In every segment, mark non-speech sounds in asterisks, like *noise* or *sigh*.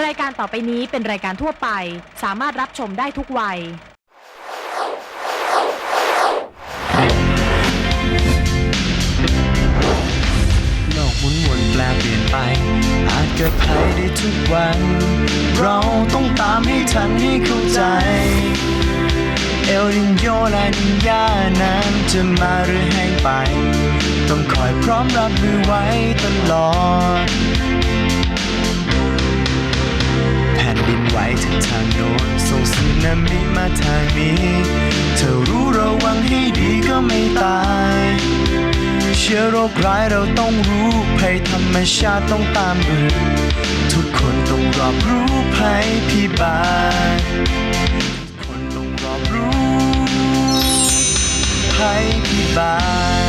รายการต่อไปนี้เป็นรายการทั่วไป สามารถรับชมได้ทุกวัย โลกหมุนวนแปลเปลี่ยนไป อาจเกิดภัยได้ทุกวัน เราต้องตามให้ทันให้เข้าใจ เอลนิโยและนิญานั้นจะมาหรือให้งไป ต้องคอยพร้อมรับมือไว้ตลอด ดินไหวจากทางโน้นส่งสึนามิมาทางนี้ เธอรู้ระวังให้ดีก็ไม่ตาย เชื้อโรคร้ายเราต้องรู้ภัยธรรมชาติต้องตามดูทุกคนต้องรอบรู้ภัยพิบัติคนต้องรอบรู้ภัยพิบัติ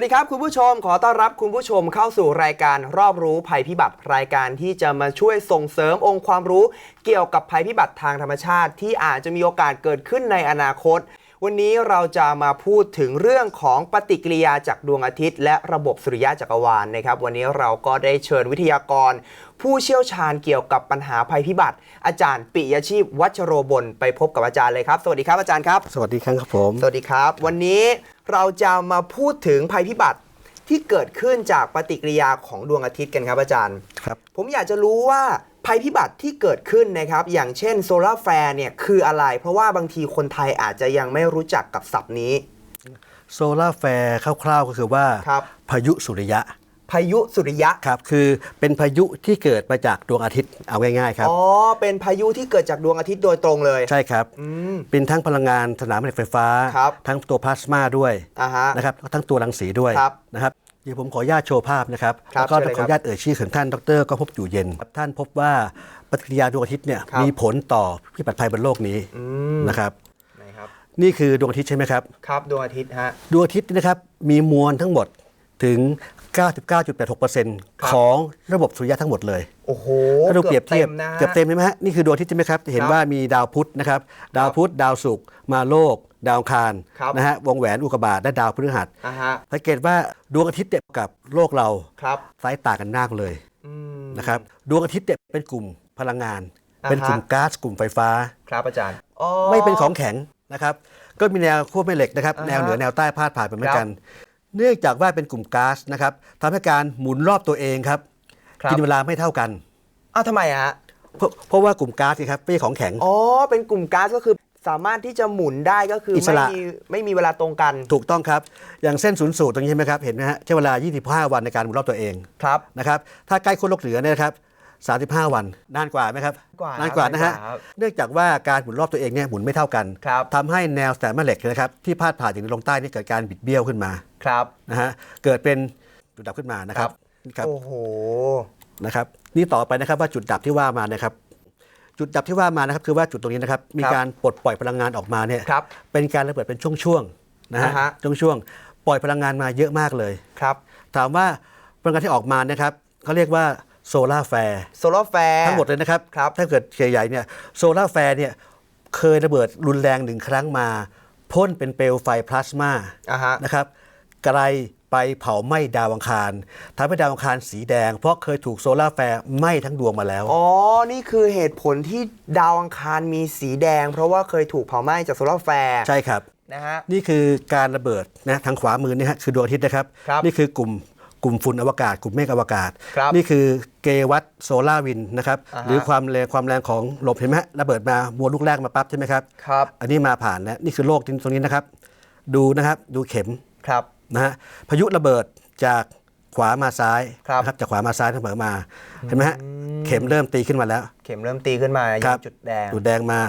วัสดีครับคุณผู้ชมขอต้อนรับคุณผู้ชมเข้าสู่รายการรอบรู้ภัยพิบัติรายการที่จะมาช่วยส่งเสริมองค์ความรู้ เกี่ยวกับภัยพิบัติทางธรรมชาติ ที่อาจจะมีโอกาสเกิดขึ้นในอนาคต วันนี้เราจะมาพูดถึงเรื่องของปฏิกิริยาจากดวงอาทิตย์ และระบบสุริยะจักรวาลนะครับ วันนี้เราก็ได้เชิญวิทยากร ผู้เชี่ยวชาญเกี่ยวกับปัญหาภัยพิบัติ อาจารย์ปิยชีพ วัชโรบลไปพบกับอาจารย์เลยครับ สวัสดีครับอาจารย์ครับ สวัสดีครับครับผม สวัสดีครับ วันนี้เราจะมาพูดถึงภัยพิบัติ ที่เกิดขึ้นจากปฏิกิริยาของดวงอาทิตย์กันครับอาจารย์ ครับ ผมอยากจะรู้ว่าภัยพิบัติที่เกิดขึ้นนะครับ อย่างเช่นโซลาร์แฟร์เนี่ยคืออะไร เพราะว่าบางทีคนไทยอาจจะยังไม่รู้จักกับศัพท์นี้ โซลาร์แฟร์คร่าวๆก็คือว่า ครับ พายุสุริยะ พายุสุริยะ ครับคือเป็นพายุที่เกิดมาจากดวงอาทิตย์เอาง่ายๆครับ อ๋อ เป็นพายุที่เกิดจากดวงอาทิตย์โดยตรงเลยใช่ครับ อืม เป็นทั้งพลังงานสนามแม่เหล็กไฟฟ้า ครับทั้งตัวพลาสมาด้วยอ่าฮะนะครับแล้วก็ทั้งตัวรังสีด้วยครับนะครับเดี๋ยวผมขออนุญาตโชว์ภาพนะครับครับแล้วก็เชิญเลยขออนุญาตเอ่ยชื่อของท่านดรก็พบอยู่เย็นครับท่านพบว่าปฏิกิริยาดวงอาทิตย์เนี่ยครับ มีผลต่อพิบัติภัยบนโลกนี้อืมนะครับนะครับ นี่คือดวงอาทิตย์ใช่ไหมครับ ครับดวงอาทิตย์ฮะ ดวงอาทิตย์นี่นะครับมีมวลทั้งหมดถึง 99.86%ของระบบสุริยะทั้งหมดเลยโอ้โหถ้าเราเปรียบเทียบนะฮะเกือบเต็มใช่ไหมฮะนี่คือดวงอาทิตย์ใช่ไหมครับจะเห็นครับว่ามีดาวพุธนะครับดาวพุธดาวศุกร์มาโลก ดาวอังคารครับนะฮะวงแหวนอุกกาบาตและดาวพฤหัสอ่าฮะสังเกตว่าดวงอาทิตย์เนี่ยกับโลกเราครับสายต่างกันมากเลยอืมนะครับดวงอาทิตย์เนี่ยเป็นกลุ่มพลังงานอ่าฮะเป็นกลุ่มก๊าซกลุ่มไฟฟ้า ครับอาจารย์อ๋อ ไม่เป็นของแข็งนะครับก็มีแนวขั้วแม่เหล็กนะครับอ่าฮะแนวเหนือแนวใต้พาดผ่านไปเหมือครันบกัน เนื่องจากว่าเป็นกลุ่มก๊าซนะครับทำให้การหมุนรอบตัวเองครับครับกินเวลาไม่เท่ากันอ้าวทำไมอะฮะเพราะเพราะว่ากลุ่มก๊าซนี่ครับไม่ใช่ของแข็ง อ๋อ เป็นกลุ่มก๊าซก็คือสามารถที่จะหมุนได้ก็คืออิสไม่ระ มีไม่มีเวลาตรงกันถูกต้องครับ อย่างเส้นศูนย์สูตรตรงนี้ใช่ไหมครับเห็นไหมฮะใช้เวลา 25 วันในการหมุนรอบตัวเองครับ นะครับถ้าใกล้ขั้วโลกเหนือเนี่ยนะครับ 35 วัน นานกว่าไหมครับ กว่านานกว่านะฮะนานกว่าครับเนื่องจากว่าการหมุนรอบตัวเองเนี่ยหมุนไม่เท่ากันครับทำให้แนวแสนแม่เหล็กนะครับที่พาดผ่านถึงลงใต้นี่เกิดการบิดเบี้ยวขึ้นมา ครับ นะฮะ เกิดเป็นจุดดับขึ้นมานะครับนี่ครับ โอ้โห นะครับ นี่ต่อไปนะครับว่าจุดดับที่ว่ามานะครับ จุดดับที่ว่ามานะครับคือว่าจุดตรงนี้นะครับ มีครับการปลดปล่อยพลังงานออกมาเนี่ยครับเป็นการระเบิดเป็นช่วงๆ นะฮะอ่าฮะ ช่วงๆ ปล่อยพลังงานมาเยอะมากเลย ครับ ถามว่าพลังงานที่ออกมานะครับเขาเรียกว่า โซลาร์แฟร์โซลาร์แฟร์ ทั้งหมดเลยนะครับ ครับ ถ้าเกิดใหญ่ๆเนี่ยโซลาร์แฟร์เนี่ยเคยระเบิดรุนแรงหนึ่งครั้งมา พ่นเป็นเปลวไฟพลาสมาอ่าฮะ นะครับไกลไปเผาไหม้ดาวอังคารทำให้ดาวอังคารสีแดง เพราะเคยถูกโซลาร์แฟร์ไหม้ทั้งดวงมาแล้ว อ๋อ นี่คือเหตุผลที่ดาวอังคารมีสีแดง เพราะว่าเคยถูกเผาไหม้จากโซลาร์แฟร์ใช่ครับ นะฮะ นี่คือการระเบิดนะทางขวามือนี่ฮะคือดวงอาทิตย์นะครับ ครับ นี่คือกลุ่ม กลุ่มฝุ่นอวกาศ กลุ่มเมฆอวกาศ ครับนี่คือเกวัตโซลาร์วินนะครับอ่าฮะ หรือความแรงความแรงของลมเห็นไหมฮะระเบิดมาบัวลูกแรกมาปั๊บใช่ไหมครับ ครับอันนี้มาผ่านแล้วนี่คือโลกที่ตรงนี้นะครับ ดูนะครับดูเข็มครับ นะฮะพายุระเบิดจากขวามาซ้ายครับนะครับจากขวามาซ้ายเสมอมาเห็นไหมฮะเข็มเริ่มตีขึ้นมาแล้ว เข็มเริ่มตีขึ้นมาคยัรับงจุดแดง จุดแดงมา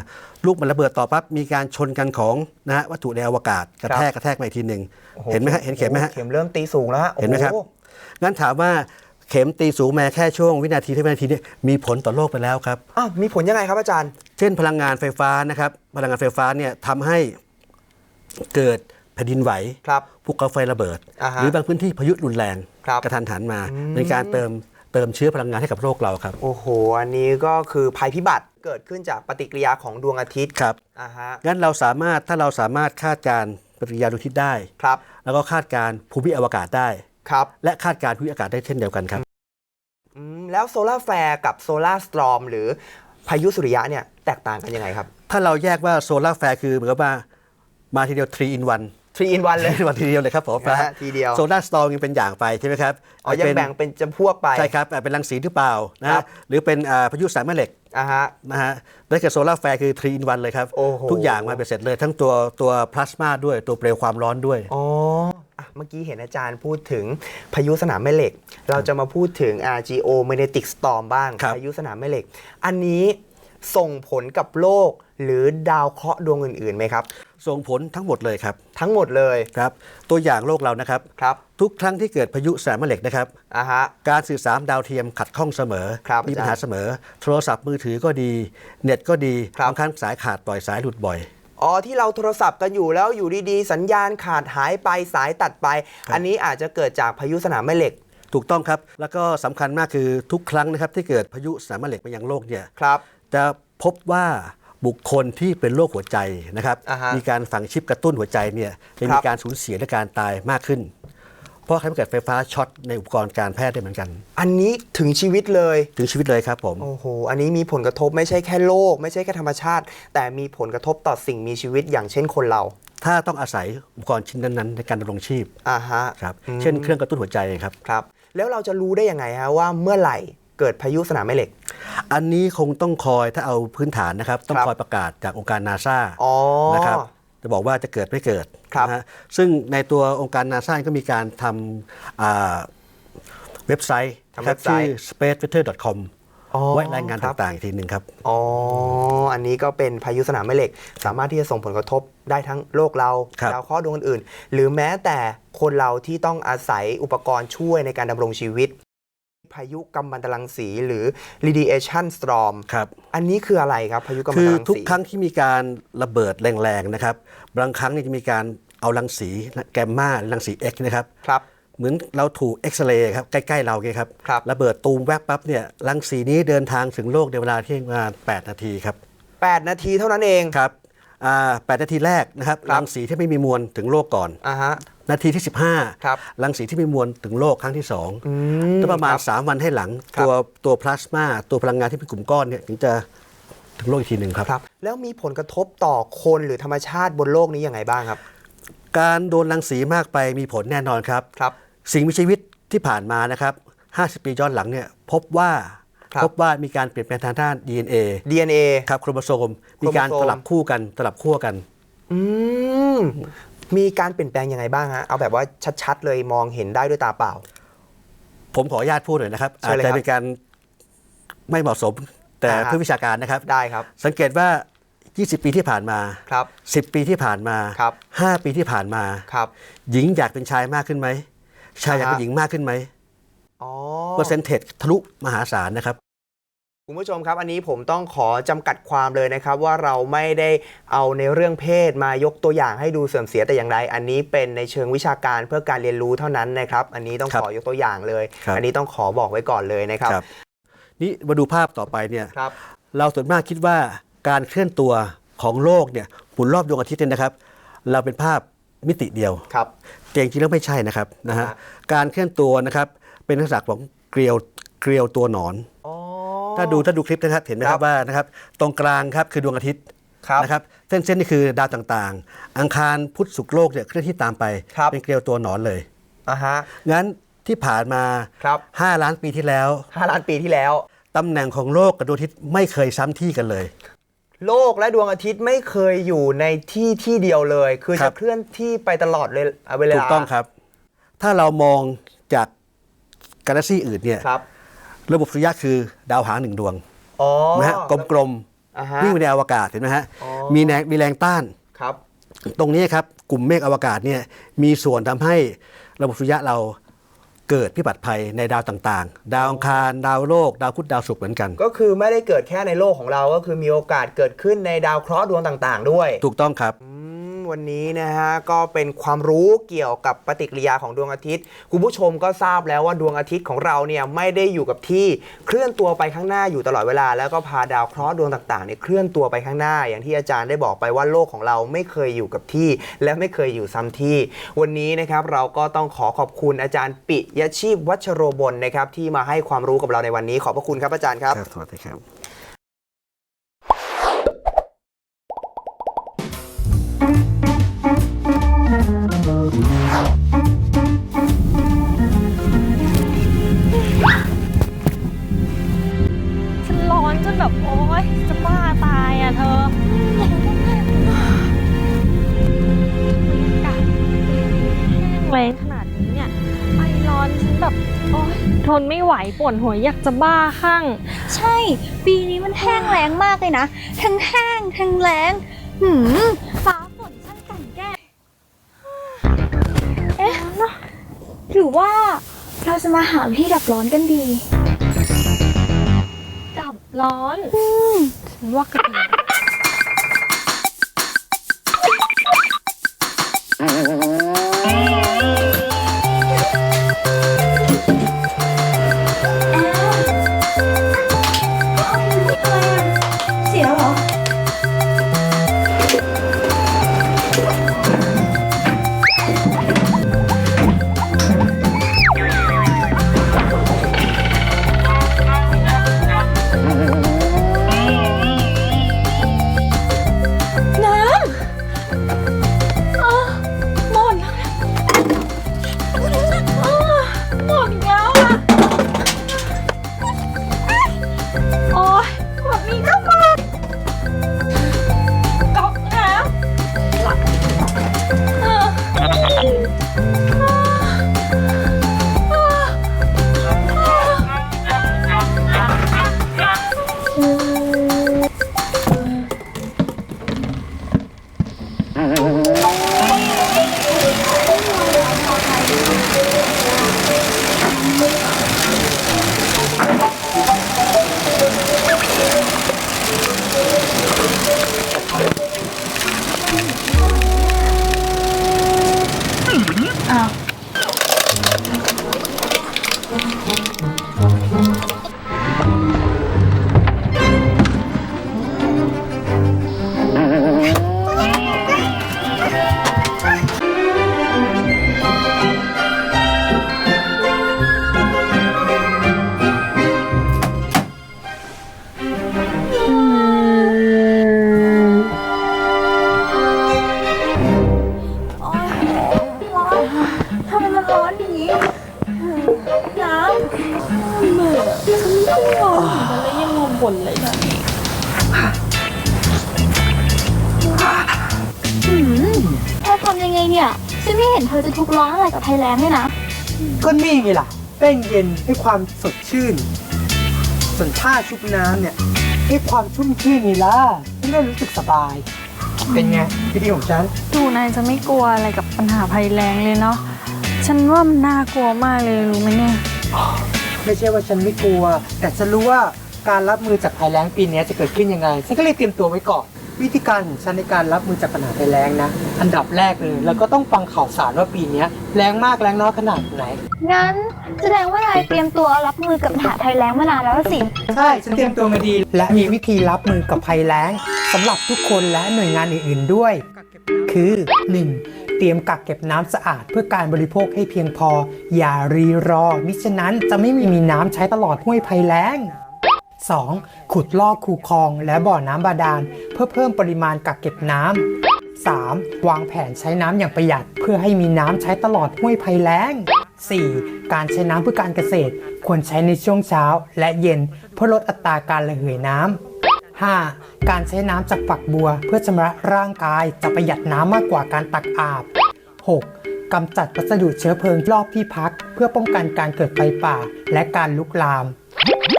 ลูกมันระเบิดต่อปั๊บมีการชนกันของนะฮะวัตถุในอวกาศกระแทกกระแทกมาอีกทีหนึ่งโอ้โเห็นไหมฮะเห็นเข็มไหมฮะเข็มเริ่มตีสูงแล้วฮะเห็นไหมครับ โอ้โงั้นถามว่าเข็มตีสูงมาแค่ช่วงวินาทีที่วินาทีนี้มีผลต่อโลกไปแล้วครับ อ้าวมีผลยังไงครับอาจารย์ เช่นพลังงานไฟฟ้านะครับ พลังงานไฟฟ้าเนี่ยทำให้เกิดแผ่นดินไหวครับภูเขาไฟระเบิด อ่าฮะหรือบางพื้นที่พายุรุนแรงครับ กระทันหันมาเป็นการเติมเติมเชื้อพลังงานให้กับโลกเราครับโอ้โห อันนี้ก็คือภัยพิบัติเกิดขึ้นจากปฏิกิริยาของดวงอาทิตย์ครับอ่าฮะงั้นเราสามารถถ้าเราสามารถคาดการณ์ปฏิกิริยาดวงอาทิตย์ได้ ครับ แล้วก็คาดการณ์ภูมิอวกาศได้ ครับและคาดการณ์ภูมิอากาศได้เช่นเดียวกันครับแล้วโซลาร์แฟร์กับโซลาร์สตรอมหรือพายุสุริยะเนี่ยแตกต่างกันยังไงครับ ถ้าเราแยกว่าโซลาร์แฟร์คือเหมือนกับว่ามาทีเดียว3 in 1 3 in 1เลย วันทีเดียวเลยครับผมนะฮะทีเดียว โซลาร์สตอร์ยังเป็นอย่างไปใช่ไหมครับอ๋อยังแบ่งเป็นจำพวกไป ใช่ครับอ่าเป็นรังสีหรือเปล่านะครัฮะบ หรือเป็นอ่าพายุสายแม่เหล็กอะฮะ นะฮะได้กับโซลาร์แฟร์คือ3 in 1เลยครับ โอ้โห ทุกอย่างมาเป็นเสร็จเลย ทั้งตัวตัวพลาสมาด้วยตัวเปลวความร้อนด้วย อ๋ออะเมื่อกี้เห็นอาจารย์พูดถึงพายุสนามแม่เหล็ก เราจะมาพูดถึง RGO Magnetic Storm บ้าง ครับ พายุสนามแม่เหล็ก อันนี้ส่งผลกับโลก หรือดาวเคราะห์ดวงอื่นๆไหมครับ ส่งผลทั้งหมดเลยครับทั้งหมดเลยครับตัวอย่างโลกเรานะครับ ครับทุกครั้งที่เกิดพายุสายแม่เหล็กนะครับ อะฮะ การสื่อสารดาวเทียมขัดข้องเสมอ ครับมีปัญหาอาจารย์ เสมอ โทรศัพท์มือถือก็ดี เน็ตก็ดีครับบางครั้งสายขาดปล่อยสายหลุดบ่อย อ๋อที่เราโทรศัพท์กันอยู่แล้วอยู่ดีๆ สัญญาณขาดหายไปสายตัดไปครับอันนี้อาจจะเกิดจากพายุสนามแม่เหล็กถูกต้องครับ แล้วก็สำคัญมากคือทุกครั้งนะครับที่เกิดพายุสายแม่เหล็กมายังโลกเนี่ย ครับ จะพบว่า บุคคลที่เป็นโรคหัวใจนะครับ อ่าฮะ มีการฝังชิปกระตุ้นหัวใจเนี่ยจะคมีรับการสูญเสียและการตายมากขึ้น เพราะทำให้เกิดไฟฟ้าช็อตในอุปกรณ์การแพทย์ได้เหมือนกัน อันนี้ถึงชีวิตเลย ถึงชีวิตเลยครับผม โอ้โห อันนี้มีผลกระทบไม่ใช่แค่โลก ไม่ใช่แค่ธรรมชาติ แต่มีผลกระทบต่อสิ่งมีชีวิตอย่างเช่นคนเรา ถ้าต้องอาศัยอุปกรณ์ชิ้นนั้นๆ ในการดำรงชีพอ่าฮะ ครับอืมเช่นเครื่องกระตุ้นหัวใจครับ ครับ แล้วเราจะรู้ได้ยังไงฮะว่าเมื่อไหร่ เกิดพายุสนามแม่เหล็ก อันนี้คงต้องคอยถ้าเอาพื้นฐานนะครับ ต้องครับคอยประกาศจากองค์การนาซาอ๋อ นะครับจะบอกว่าจะเกิดไม่เกิดครับนะฮะซึ่งในตัวองค์การนาซาก็มีการทำอ่าเว็บไซต์นะครับทำเว็บไซชื่อต์ spaceweather.com อ๋อไว้รายงานครับ ต่างๆ อีกทีหนึ่งครับ อ๋อ อันนี้ก็เป็นพายุสนามแม่เหล็ก สามารถที่จะส่งผลกระทบได้ทั้งโลกเราครับ ดาวเคราะห์ดวงอื่นๆหรือแม้แต่คนเราที่ต้องอาศัยอุปกรณ์ช่วยในการดำรงชีวิต พายุกัมมันตรังสีหรือ radiation storm ครับ อันนี้คืออะไรครับพายุกัมมันคืตอรังสีทุกครั้งที่มีการระเบิดแรงๆนะครับ บางครั้งเนี่ยจะมีการเอารังสีแกมมารังสี X นะครับ ครับ เหมือนเราถูกเอ็กซเรย์ครับ ใกล้ ๆ เราไงครับ ครับ ระเบิดตูมแวบปั๊บเนี่ยรังสีนี้เดินทางถึงโลกในเวลาที่ประมาณ8นาทีครับ 8 นาทีเท่านั้นเอง ครับ อ่า8นาทีแรกนะครับครับรังสีที่ไม่มีมวลถึงโลกก่อนอ่าฮะนาทีที่ 15ครับรังสีที่มีมวลถึงโลกครั้งที่อื2มแล้วประมาณครับ3วันให้หลังครับตัวตัวพลาสมาตัวพลังงานที่เป็นกลุ่มก้อนเนี่ยถึงจะถึงโลกอีกทีหนึ่งครับครับแล้วมีผลกระทบต่อคนหรือธรรมชาติบนโลกนี้ยังไงบ้างครับ การโดนรังสีมากไปมีผลแน่นอนครับครับ สิ่งมีชีวิตที่ผ่านมานะครับ 50 ปีย้อนหลังเนี่ยพบว่าครับ พบว่ามีการเปลี่ยนแปลงทางด้าน DNA DNA ครับโครโมโซม มีการโครโมโซมสลับคู่กันสลับขั้วกันอืมมีการเปลี่ยนแปลงยังไงบ้างฮะเอาแบบว่าชัดๆเลยมองเห็นได้ด้วยตาเปล่า ผมขออนุญาตพูดหน่อยนะครับเชิอาญจเลยครัจะบเป็นการไม่เหมาะสมแต่อ่าฮะเพื่อวิชาการนะครับได้ครับ สังเกตว่า 20 ปีที่ผ่านมาครับ10 ปีที่ผ่านมาครับ5ปีที่ผ่านมาครับหญิงอยากเป็นชายมากขึ้นไหมชายอยากเป็นอ่าฮะหญิงมากขึ้นไหมอ๋อ เปอร์เซนเทจทะลุมหาศาลนะครับ คุณผู้ชมครับ อันนี้ผมต้องขอจำกัดความเลยนะครับ ว่าเราไม่ได้เอาในเรื่องเพศมายกตัวอย่างให้ดูเสื่อมเสียแต่อย่างใดอันนี้เป็นในเชิงวิชาการเพื่อการเรียนรู้เท่านั้นนะครับ อันนี้ต้องครับขอยกตัวอย่างเลย ครับ อันนี้ต้องขอบอกไว้ก่อนเลยนะครับครับนี่มาดูภาพต่อไปเนี่ย ครับ เราส่วนมากคิดว่าการเคลื่อนตัวของโลกเนี่ยหมุนรอบดวงอาทิตย์เนี่ยนะครับ เราเป็นภาพมิติเดียว ครับ แต่จริงๆแล้วไม่ใช่นะครับนะฮะฮะ การเคลื่อนตัวนะครับ เป็นลักษณะของเกลียวเกลียวตัวหนอนอ๋อถ้าดูถ้าดูคลิปนะครับเห็นไหมคครัรับบว่านะครับตรงกลางครับคือดวงอาทิตย์ครับ นะครับเส้นเส้นนี่คือดาวต่างๆ อังคารพุธศุกร์โลกเนี่ยเคลื่อนที่ตามไป ครับ เป็นเกลียวตัวหนอนเลย อะฮะ งั้นที่ผ่านมาครับ5ล้านปีที่แล้วห้าล้านปีที่แล้ว ตำแหน่งของโลกกับดวงอาทิตย์ไม่เคยซ้ำที่กันเลย โลกและดวงอาทิตย์ไม่เคยอยู่ในที่ที่เดียวเลย คือครัจะบ เคลื่อนที่ไปตลอดเลยเวลา ถูกต้องครับ ถ้าเรามองจาก กาแล็กซี่อื่นเนี่ยครับระบบสุริยะคือดาวหางหนึ่งดวงอ๋อนะฮะกลมอ่าฮะๆวิ่งไปในอวกาศเห็นไหมฮะอ๋อมีแรงมีแรงต้านครับ ตรงนี้ครับกลุ่มเมฆอวกาศเนี่ยมีส่วนทำให้ระบบสุริยะเราเกิดพิบัติภัยในดาวต่างๆ ดาวอังคาร ดาวโลก ดาวพุธดาวศุกร์เหมือนกัน ก็คือไม่ได้เกิดแค่ในโลกของเราก็คือมีโอกาสเกิดขึ้นในดาวเคราะห์ดวงต่าง ๆ ด้วย ถูกต้องครับอืม วันนี้นะฮะก็เป็นความรู้เกี่ยวกับปฏิกิริยาของดวงอาทิตย์ คุณผู้ชมก็ทราบแล้วว่าดวงอาทิตย์ของเราเนี่ยไม่ได้อยู่กับที่เคลื่อนตัวไปข้างหน้าอยู่ตลอดเวลา แล้วก็พาดาวเคราะห์ดวงต่างๆเนี่ยเคลื่อนตัวไปข้างหน้า อย่างที่อาจารย์ได้บอกไปว่าโลกของเราไม่เคยอยู่กับที่ และไม่เคยอยู่ซ้ำที่ วันนี้นะครับเราก็ต้องขอขอบคุณอาจารย์ปิยชีพวัชโรบลนะครับที่มาให้ความรู้กับเราในวันนี้ขอบพระคุณครับอาจารย์ครับ ครับสวัสดีครับ แห้งแล้งขนาดนี้เนี่ยไอร้อนฉันแบบโอ๊ยทนไม่ไหวปวดหัวอยากจะบ้าข้าง ใช่ ปีนี้มันแห้งแล้งมากเลยนะ ทั้งแห้งทั้งแล้งหืมฟ้าฝนช่างกลันแกล้งเอ๊ะหรือว่าเราจะมาหาวิธีดับร้อนกันดี ดับร้อนฉันว่าก็ดี Oh. *laughs* ยังงงบ่นเลยนะหืมเธอทำยังไงเนี่ย ฉันไม่เห็นเธอจะทุกข์ร้อนอะไรกับภัยแล้งเลยนะ ก็นี่ไงล่ะ แป้งเย็นให้ความสดชื่น ส่วนผ้าชุบน้ำเนี่ยให้ความชุ่มชื่นไงล่ะไม่ได้รู้สึกสบาย เป็นไงวิธีของฉัน ดูนายจะไม่กลัวอะไรกับปัญหาภัยแรงเลยเนาะ ฉันว่ามันน่ากลัวมากเลยรู้ไหมเนี่ย ไม่ใช่ว่าฉันไม่กลัว แต่ฉันรู้ว่า การรับมือจากภัยแล้งปีนี้จะเกิดขึ้นยังไงฉันก็เลยเตรียมตัวไว้ก่อนวิธีการของฉันในการรับมือจากปัญหาภัยแล้งนะ อันดับแรกเลยเราก็ต้องฟังข่าวสารว่าปีนี้แรงมากแรงน้อยขนาดไหน งั้นแสดงว่านายเตรียมตัวรับมือกับปัญหาภัยแล้งมานานแล้วสิ ใช่ฉันเตรียมตัวมาดี และมีวิธีรับมือกับภัยแล้งสำหรับทุกคนและหน่วยงานอื่นๆด้วย คือ 1. เตรียมกักเก็บน้ำสะอาดเพื่อการบริโภคให้เพียงพอ อย่ารีรอมิฉะนั้นจะไม่มีน้ำใช้ตลอดห้วยภัยแล้ง 2. ขุดลอกคูคลองและบ่อน้ำบาดาล เพื่อเพิ่มปริมาณกักเก็บน้ำ 3. วางแผนใช้น้ำอย่างประหยัด เพื่อให้มีน้ำใช้ตลอดห้วยภัยแล้ง 4. การใช้น้ำเพื่อการเกษตร ควรใช้ในช่วงเช้าและเย็นเพื่อลดอัตราการระเหยน้ำ 5. การใช้น้ำจากฝักบัว เพื่อชำระร่างกายจะประหยัดน้ำมากกว่าการตักอาบ 6. กำจัดวัสดุเชื้อเพลิงรอบที่พัก เพื่อป้องกันการเกิดไฟป่าและการลุกลาม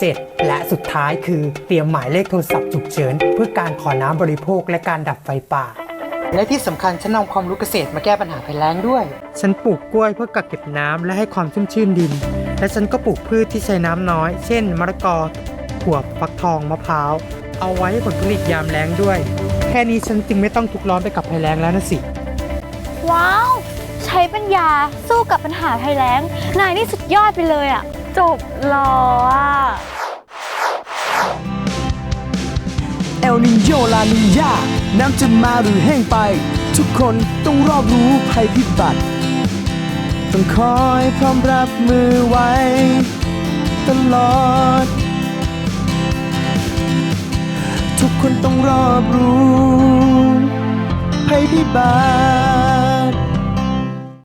7. และสุดท้ายคือเตรียมหมายเลขโทรศัพท์ฉุกเฉิน เพื่อการขอน้ำบริโภคและการดับไฟป่า และที่สำคัญฉันนำความรู้เกษตรมาแก้ปัญหาภัยแล้งด้วย ฉันปลูกกล้วยเพื่อกักเก็บน้ำและให้ความชุ่มชื่นดิน และฉันก็ปลูกพืชที่ใช้น้ำน้อย เช่น มะละกอถั่วฟักทองมะพร้าว เอาไว้ให้ผลผลิตยามแล้งด้วย แค่นี้ฉันจึงไม่ต้องทุกข์ร้อนไปกับภัยแล้งแล้วนะสิ ว้าว ใช้ปัญญาสู้กับปัญหาภัยแล้ง นายนี่สุดยอดไปเลยอะ จบหรออะเอลนิโยลานิญาน้ำจะมาหรือแห้งไป ทุกคนต้องรอบรู้ภัยพิบัติ ต้องคอยพร้อมรับมือไว้ ตลอด ทุกคนต้องรอบรู้ภัยพิบัติ